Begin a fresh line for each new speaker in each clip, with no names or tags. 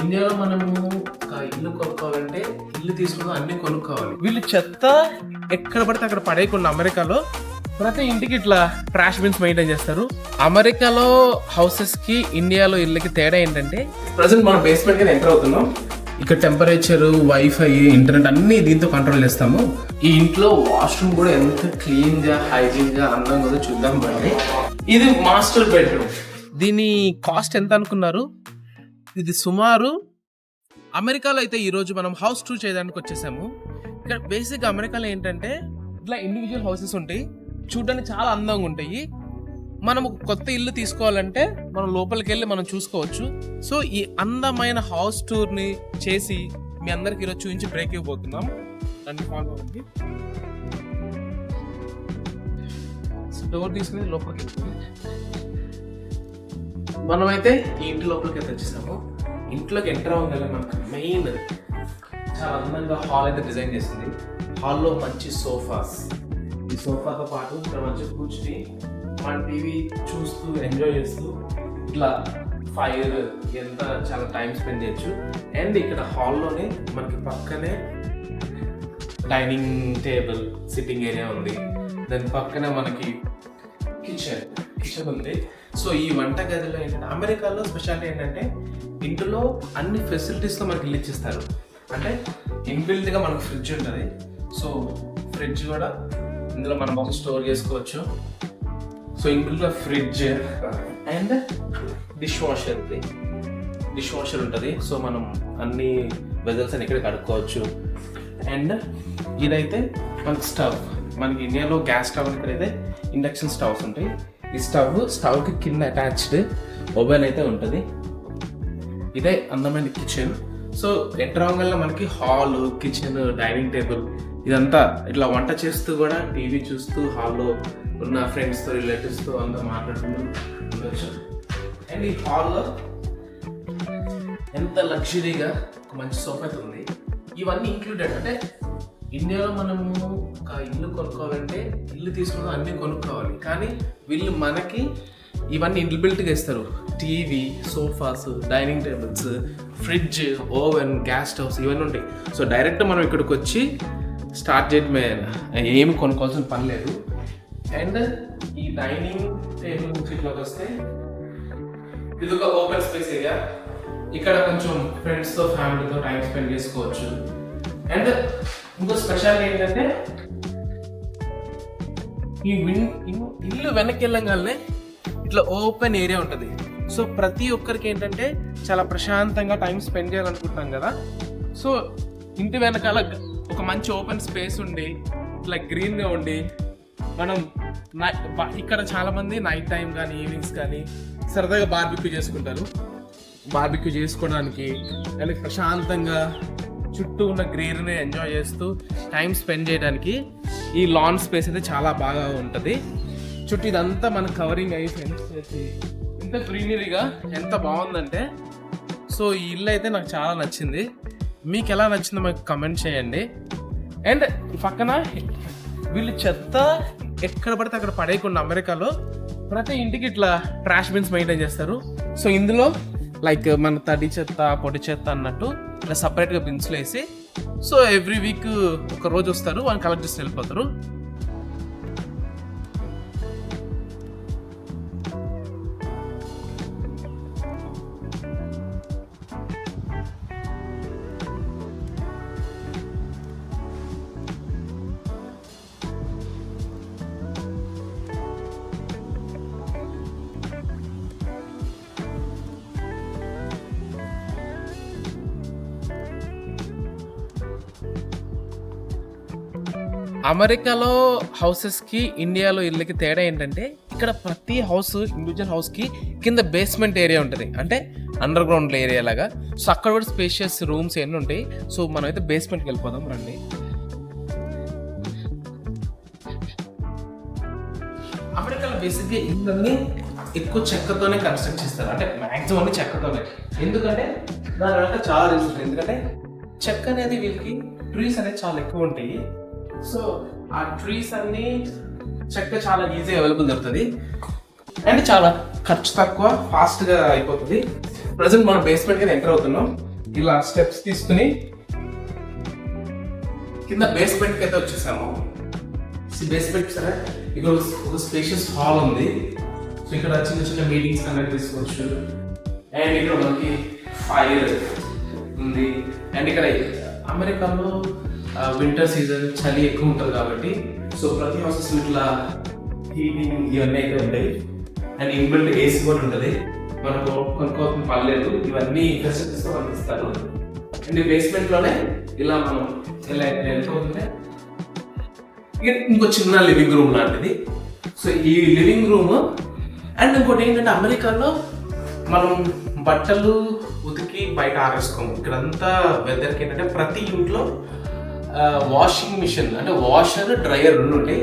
ఇండియాలో మనము ఒక ఇల్లు కొనుక్కోవాలంటే ఇల్లు తీసుకున్న అన్ని కొనుక్కోవాలి.
వీళ్ళు చెత్త ఎక్కడ పడితే అక్కడ పడేయకుండా అమెరికాలో ప్రతి ఇంటికి ఇట్లా ట్రాష్ బిన్స్ మెయింటైన్ చేస్తారు.
అమెరికాలో హౌసెస్కి ఇండియాలో ఇళ్ళకి తేడా ఏంటంటే ప్రజెంట్ మనం బేస్మెంట్కి ఎంటర్ అవుతున్నాం. ఇక్కడ టెంపరేచర్ వైఫై ఇంటర్నెట్ అన్ని దీంతో కంట్రోల్ చేస్తాము. ఈ ఇంట్లో వాష్రూమ్ కూడా ఎంత క్లీన్గా హైజీన్గా అందంగా చూద్దాం బండి ఇది మాస్టర్ బెడ్రూమ్
దీని కాస్ట్ ఎంత అనుకున్నారు? ఇది సుమారు అమెరికాలో అయితే ఈరోజు మనం హౌస్ టూర్ చేయడానికి వచ్చేసాము. ఇక్కడ బేసిక్ అమెరికాలో ఏంటంటే ఇట్లా ఇండివిజువల్ హౌసెస్ ఉంటాయి. చూడడానికి చాలా అందంగా ఉంటాయి. మనం ఒక కొత్త ఇల్లు తీసుకోవాలంటే మనం లోపలికి వెళ్ళి మనం చూసుకోవచ్చు. సో ఈ అందమైన హౌస్ టూర్ని చేసి మీ అందరికి ఈరోజు చూపించి బ్రేక్ ఇవ్వబోతున్నాం. రండి ఫాలో అవ్వండి. డోర్ తీసుకుని లోపలికి వెళ్తుంది
మనమైతే ఈ ఇంటి లోపలికి అయితే వచ్చేసాము. ఇంట్లోకి ఎంటర్ అవ్వగల మనకు మెయిన్ చాలా అందంగా హాల్ అయితే డిజైన్ చేసింది. హాల్లో మంచి సోఫాస్ ఈ సోఫాతో పాటు ఇక్కడ మంచి కూర్చుని మన టీవీ చూస్తూ ఎంజాయ్ చేస్తూ ఇట్లా ఫైర్ ఎంత చాలా టైం స్పెండ్ చేయొచ్చు. అండ్ ఇక్కడ హాల్లోనే మనకి పక్కనే డైనింగ్ టేబుల్ సిట్టింగ్ ఏరియా ఉంది. దాని పక్కనే మనకి కిచెన్ కిచెన్ ఉంది. సో ఈ వంట గదిలో ఏంటంటే అమెరికాలో స్పెషాలిటీ ఏంటంటే ఇంట్లో అన్ని ఫెసిలిటీస్తో మనకి ఇల్లు ఇచ్చిస్తారు అంటే ఇన్బిల్డ్గా మనకు ఫ్రిడ్జ్ ఉంటుంది. సో ఫ్రిడ్జ్ కూడా ఇందులో మనం ఒక స్టోర్ చేసుకోవచ్చు. సో ఇన్బిల్డ్గా fridge and dish washer dish washer ఉంటుంది. సో మనం అన్ని వెజల్స్ అని ఇక్కడ కడుక్కోవచ్చు. అండ్ ఇదైతే మనకి స్టవ్ మనకి ఇండియాలో గ్యాస్ స్టవ్ అని ఇక్కడైతే ఇండక్షన్ స్టవ్స్ ఉంటాయి. ఈ స్టవ్ స్టవ్కి కింద అటాచ్డ్ ఓవెన్ అయితే ఉంటుంది. ఇదే అందమైన కిచెన్ సో ఎంటర్ అవ్వగల మనకి హాల్ కిచెన్ డైనింగ్ టేబుల్ ఇదంతా ఇట్లా వంట చేస్తూ కూడా టీవీ చూస్తూ హాల్లో ఉన్న ఫ్రెండ్స్తో రిలేటివ్స్తో అంతా మాట్లాడుతూ ఉండొచ్చు. అండ్ ఈ హాల్లో ఎంత లగ్జరీగా ఒక మంచి సోఫా ఉంది. ఇవన్నీ ఇంక్లూడెడ్ అంటే ఇండియాలో మనము ఒక ఇల్లు కొనుక్కోవాలంటే ఇల్లు తీసుకున్న అన్ని కొనుక్కోవాలి. కానీ వీళ్ళు మనకి ఇవన్నీ ఇన్బిల్ట్గా ఇస్తారు. TV sofas dining tables fridge oven gas stoves ఇవన్నీ ఉంటాయి. సో డైరెక్ట్ మనం ఇక్కడికి వచ్చి స్టార్ట్ చేయడమే ఏమి కొనుక్కోవాల్సిన పని లేదు. అండ్ ఈ డైనింగ్ టేబుల్ ఇట్లోకి వస్తే ఇది ఒక ఓపెన్ స్పేస్ ఏరియా. ఇక్కడ కొంచెం ఫ్రెండ్స్తో ఫ్యామిలీతో టైం స్పెండ్ చేసుకోవచ్చు. అండ్ ఇంకో స్పెషల్ ఏంటంటే ఈ విన్ ఇల్లు వెనక్కి వెళ్ళగానే ఇట్లా ఓపెన్ ఏరియా ఉంటుంది. సో ప్రతి ఒక్కరికి ఏంటంటే చాలా ప్రశాంతంగా టైం స్పెండ్ చేయాలనుకుంటున్నాం కదా. సో ఇంటి వెనకాల ఒక మంచి ఓపెన్ స్పేస్ ఉండి ఇట్లా గ్రీన్గా ఉండి మనం ఇక్కడ చాలామంది నైట్ టైం కానీ ఈవినింగ్స్ కానీ సరదాగా బార్బిక్యూ చేసుకుంటారు. బార్బిక్యూ చేసుకోవడానికి కానీ ప్రశాంతంగా చుట్టూ ఉన్న గ్రీనరీ ఎంజాయ్ చేస్తూ టైం స్పెండ్ చేయడానికి ఈ లాన్ స్పేస్ అయితే చాలా బాగా ఉంటుంది. చుట్టూ ఇదంతా మన కవరింగ్ అయ్యి ఫ్రెండ్స్ చేసి ఎంత గ్రీనరీగా ఎంత బాగుందంటే సో ఈ ఇల్లు అయితే నాకు చాలా నచ్చింది. మీకు ఎలా నచ్చిందో మాకు కమెంట్ చేయండి. అండ్ పక్కన వీళ్ళు చెత్త ఎక్కడ పడితే అక్కడ పడేయకుండా అమెరికాలో ప్రతి ఇంటికి ఇట్లా ట్రాష్ బిన్స్ మెయింటైన్ చేస్తారు. సో ఇందులో లైక్ మన తడి చెత్త పొడి చెత్త అన్నట్టు ఇట్లా సపరేట్గా బిన్స్లో వేసి సో ఎవ్రీ వీక్ ఒక రోజు వస్తారు వాళ్ళు కలెక్ట్ చేసి వెళ్ళిపోతారు. అమెరికాలో హౌసెస్కి ఇండియాలో ఇళ్ళకి తేడా ఏంటంటే ఇక్కడ ప్రతి హౌస్ ఇండివిజువల్ హౌస్కి కింద బేస్మెంట్ ఏరియా ఉంటుంది. అంటే అండర్ గ్రౌండ్ ఏరియా లాగా. సో అక్కడ కూడా స్పేషియస్ రూమ్స్ ఎన్ని ఉంటాయి. సో మనం అయితే బేస్మెంట్కి వెళ్ళిపోదాం రండి. అమెరికాలో బేసిక్గా ఇళ్ళన్నీ ఎక్కువ చెక్కతోనే కన్స్ట్రక్ట్ చేస్తారు. అంటే మ్యాక్సిమం అన్ని చెక్కతోనే. ఎందుకంటే దాని వెనక చాలా రీజన్ ఎందుకంటే చెక్క అనేది వీళ్ళకి ట్రీస్ అనేది చాలా ఎక్కువ ఉంటాయి. సో ఆ ట్రీస్ అన్ని చెక్క చాలా ఈజీ అవైలబుల్ దొరుకుతుంది. అండ్ చాలా ఖర్చు తక్కువ ఫాస్ట్గా అయిపోతుంది.
ప్రజెంట్ మనం బేస్మెంట్ కింద ఎంటర్ అవుతున్నాం. ఇలా స్టెప్స్ తీసుకుని కింద బేస్మెంట్కి అయితే వచ్చేసాము. బేస్మెంట్ సరే ఇక్కడ ఒక స్పేషియస్ హాల్ ఉంది. సో ఇక్కడ చిన్న చిన్న మీటింగ్స్ కండక్ట్ చేసుకోవచ్చు. అండ్ ఇక్కడ మనకి ఫైర్ ఉంది. అండ్ ఇక్కడ అమెరికాలో వింటర్ సీజన్ చలి ఎక్కువ ఉంటుంది కాబట్టి సో ప్రతి హౌసెస్ ఇట్లా హీటింగ్ ఇవన్నీ అయితే ఉంటాయి. అండ్ ఇన్బిల్ట్ ఏసీ కూడా ఉంటుంది. మనకు కొనుక్కోవాల్సిన పర్లేదు. ఇవన్నీ ఫెసిలిటీస్ అందిస్తారు. అండ్ బేస్మెంట్లోనే ఇలా మనం ఇలా వెళ్ళిపోతుంటే ఇక ఇంకో చిన్న లివింగ్ రూమ్ లాంటిది. సో ఈ లివింగ్ రూమ్ అండ్ ఇంకోటి ఏంటంటే అమెరికాలో మనం బట్టలు ఉతికి బయట ఆరేసుకోము. ఇక్కడంతా వెదర్కి ఏంటంటే ప్రతి ఇంట్లో వాషింగ్ మిషన్ అంటే వాషర్ డ్రయర్ రెండు ఉంటాయి.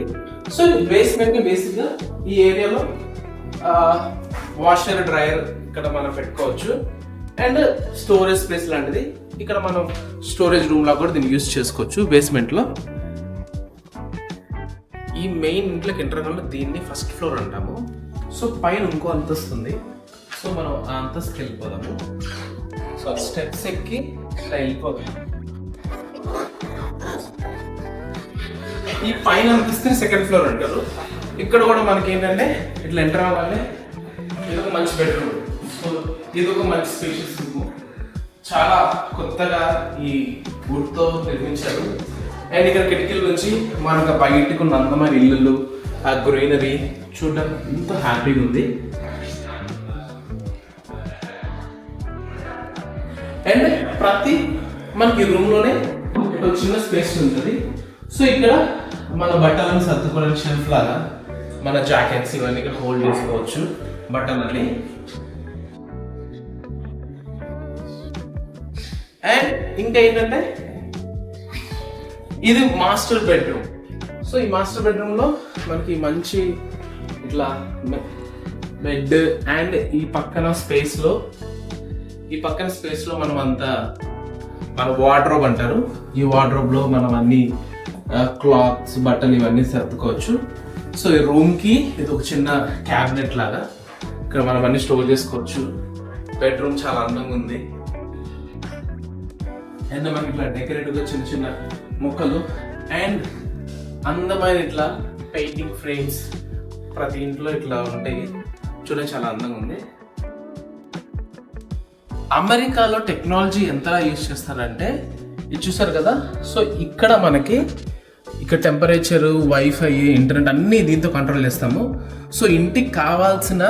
సో బేస్మెంట్ బేసిక్గా ఈ ఏరియాలో వాషర్ డ్రయర్ ఇక్కడ మనం పెట్టుకోవచ్చు. అండ్ స్టోరేజ్ ప్లేస్ లాంటిది ఇక్కడ మనం స్టోరేజ్ రూమ్ లా కూడా దీన్ని యూస్ చేసుకోవచ్చు బేస్మెంట్లో ఈ మెయిన్ ఇంట్లోకి ఎంటర్ కాకుండా దీన్ని ఫస్ట్ ఫ్లోర్ అంటాము. సో పైన ఇంకో అంతస్తు ఉంది. సో మనం ఆ అంతస్తుకి వెళ్ళిపోదాము. సో స్టెప్స్ ఎక్కి ఇట్లా వెళ్ళిపోదాం ఈ పైన అనిపిస్తే సెకండ్ ఫ్లోర్ అంటారు. ఇక్కడ కూడా మనకి ఏంటంటే ఇట్లా ఎంటర్ అవ్వాలి. ఇది ఒక మంచి బెడ్రూమ్ సో ఇది ఒక మంచి స్పేషియస్ రూమ్ చాలా కొత్తగా ఈ wood నిర్మించారు. అండ్ ఇక్కడ కిటికీల నుంచి మనకు బయటకు ఉన్న అందమైన ఇల్లులు ఆ గ్రీనరీ చూడడం ఎంతో హ్యాపీగా ఉంది. అండ్ ప్రతి మనకి రూమ్లోనే ఒక చిన్న స్పేస్ ఉంటుంది. సో ఇక్కడ మన బట్టలను సర్దుకోవడానికి షెల్ఫ్ లాగా మన జాకెట్స్ ఇవన్నీ ఇక్కడ హోల్డ్ చేసుకోవచ్చు. బట్టలని అండ్ ఇంకా ఏంటంటే ఇది మాస్టర్ బెడ్రూమ్. సో ఈ మాస్టర్ బెడ్రూమ్లో మనకి మంచి ఇట్లా బెడ్ అండ్ ఈ పక్కన స్పేస్లో ఈ పక్కన స్పేస్లో మనం అంతా మన వార్డ్రోబ్ అంటారు. ఈ వార్డ్రోబ్లో మనం అన్ని క్లాత్స్ బట్టలు ఇవన్నీ సర్దుకోవచ్చు. సో ఈ రూమ్కి ఇది ఒక చిన్న క్యాబినెట్ లాగా ఇక్కడ మనం అన్ని స్టోర్ చేసుకోవచ్చు. బెడ్రూమ్ చాలా అందంగా ఉంది. అండ్ మనకి ఇట్లా డెకరేటివ్గా చిన్న చిన్న మొక్కలు. అండ్ అందమైన ఇట్లా పెయింటింగ్ ఫ్రేమ్స్ ప్రతి ఇంట్లో ఇట్లా ఉంటాయి. చూడండి చాలా అందంగా ఉంది. అమెరికాలో టెక్నాలజీ ఎంతలా యూజ్ చేస్తారంటే ఇది చూసారు కదా? సో ఇక్కడ మనకి ఇక్కడ టెంపరేచర్ వైఫై ఇంటర్నెట్ అన్నీ దీంతో కంట్రోల్ చేస్తాము. సో ఇంటికి కావాల్సిన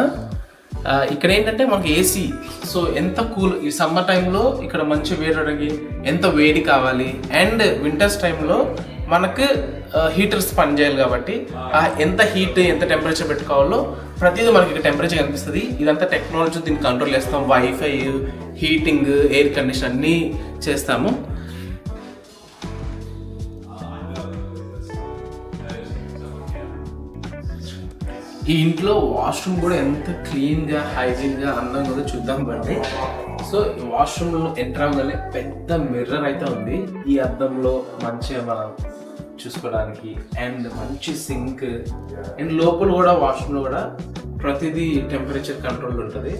ఇక్కడ ఏంటంటే మనకి ఏసీ సో ఎంత కూల్ ఈ సమ్మర్ టైంలో ఇక్కడ మంచి వేడడానికి ఎంత వేడి కావాలి అండ్ వింటర్స్ టైంలో మనకు హీటర్స్ పనిచేయాలి కాబట్టి ఆ ఎంత హీట్ ఎంత టెంపరేచర్ పెట్టుకోవాలో ప్రతిదీ మనకి ఇక్కడ టెంపరేచర్ కనిపిస్తుంది. ఇదంతా టెక్నాలజీ దీన్ని కంట్రోల్ చేస్తాం. వైఫై హీటింగ్ ఎయిర్ కండిషన్ అన్నీ చేస్తాము. ఈ ఇంట్లో వాష్రూమ్ కూడా ఎంత క్లీన్గా హైజీన్గా అందంగా కూడా చూద్దాం బండి సో ఈ వాష్రూమ్లో ఎంటర్ అవ్వగానే పెద్ద మిర్రర్ అయితే ఉంది. ఈ అద్దంలో మంచిగా మనం చూసుకోవడానికి అండ్ మంచి సింక్. అండ్ లోపల కూడా వాష్రూమ్లో కూడా ప్రతిదీ టెంపరేచర్ కంట్రోల్ ఉంటుంది.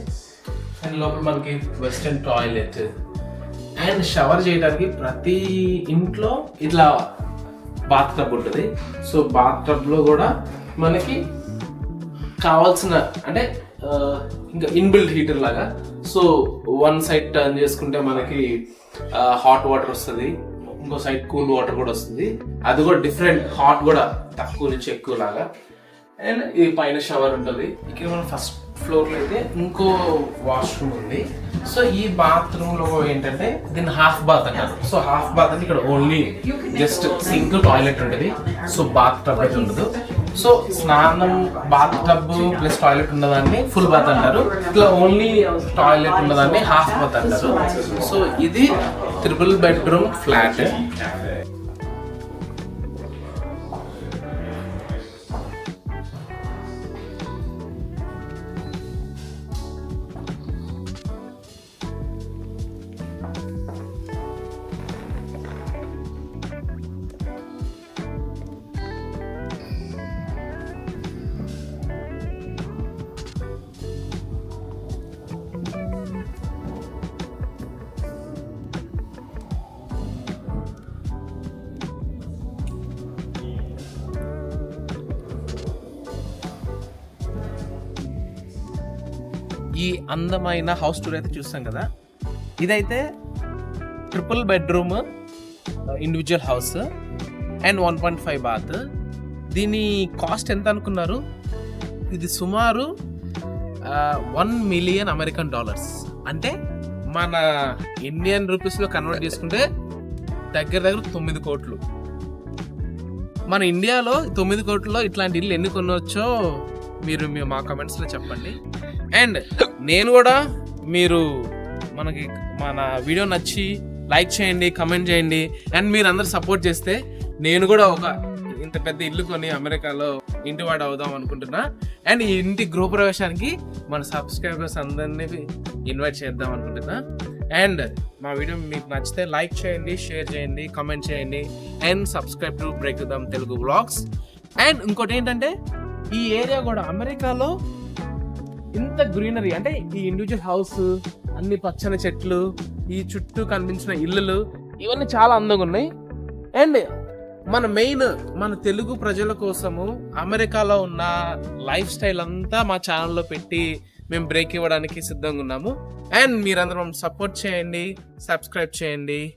అండ్ లోపల మనకి వెస్టర్న్ టాయిలెట్ అండ్ షవర్ చేయడానికి ప్రతి ఇంట్లో ఇట్లా బాత్ టబ్ ఉంటుంది. సో బాత్ టబ్లో కూడా మనకి కావాల్సిన అంటే ఇంకా ఇన్బిల్డ్ హీటర్ లాగా. సో వన్ సైడ్ టర్న్ చేసుకుంటే మనకి హాట్ వాటర్ వస్తుంది. ఇంకో సైడ్ కూల్ వాటర్ కూడా వస్తుంది. అది కూడా డిఫరెంట్ హాట్ కూడా తక్కువ నుంచి ఎక్కువ లాగా. అండ్ ఈ పైన షవర్ ఉంటుంది. ఇక్కడ మనం ఫస్ట్ ఫ్లోర్లో అయితే ఇంకో వాష్రూమ్ ఉంది. సో ఈ బాత్రూమ్లో ఏంటంటే దీన్ని హాఫ్ బాత్ అంటారు. సో హాఫ్ బాత్ అంటే ఇక్కడ ఓన్లీ జస్ట్ సింక్ టాయిలెట్ ఉంటుంది. సో బాత్ టబ్ అయితే ఉండదు. సో స్నానం బాత్ టబ్ ప్లస్ టాయిలెట్ ఉన్నదాన్ని ఫుల్ బాత్ అంటారు. ఇట్లా ఓన్లీ టాయిలెట్ ఉన్నదాన్ని హాఫ్ బాత్ అంటారు. సో ఇది త్రిపుల్ బెడ్రూమ్ ఫ్లాట్ ఈ అందమైన హౌస్ టూర్ అయితే చూస్తాం కదా. ఇదైతే triple bedroom individual house and one point five bath దీని కాస్ట్ ఎంత అనుకున్నారు? ఇది సుమారు వన్ మిలియన్ అమెరికన్ డాలర్స్ అంటే మన ఇండియన్ రూపీస్లో కన్వర్ట్ చేసుకుంటే దగ్గర దగ్గర తొమ్మిది కోట్లు. మన ఇండియాలో తొమ్మిది కోట్లలో ఇట్లాంటి ఇల్లు ఎన్ని కొనవచ్చో మీరు మా కమెంట్స్లో చెప్పండి. అండ్ నేను కూడా మీరు మనకి మన వీడియో నచ్చి లైక్ చేయండి కమెంట్ చేయండి అండ్ మీరు అందరు సపోర్ట్ చేస్తే నేను కూడా ఒక ఇంత పెద్ద ఇల్లు కొని అమెరికాలో ఇంటి వాడు అవుదాం అనుకుంటున్నా. అండ్ ఈ ఇంటి గృహప్రవేశానికి మన సబ్స్క్రైబర్స్ అందరినీ ఇన్వైట్ చేద్దాం అనుకుంటున్నా. అండ్ మా వీడియో మీకు నచ్చితే లైక్ చేయండి షేర్ చేయండి కమెంట్ చేయండి అండ్ సబ్స్క్రైబ్ టు బ్రేక్ దమ్ తెలుగు బ్లాగ్స్ అండ్ ఇంకోటి ఏంటంటే ఈ ఏరియా కూడా అమెరికాలో ఇంత గ్రీనరీ అంటే ఈ ఇండివిజువల్ హౌస్ అన్ని పచ్చని చెట్లు ఈ చుట్టూ కనిపించిన ఇల్లులు ఇవన్నీ చాలా అందంగా ఉన్నాయి. అండ్ మన మెయిన్ మన తెలుగు ప్రజల కోసము అమెరికాలో ఉన్న లైఫ్ స్టైల్ అంతా మా ఛానల్లో పెట్టి మేము బ్రేక్ ఇవ్వడానికి సిద్ధంగా ఉన్నాము. అండ్ మీరందరం సపోర్ట్ చేయండి సబ్స్క్రైబ్ చేయండి.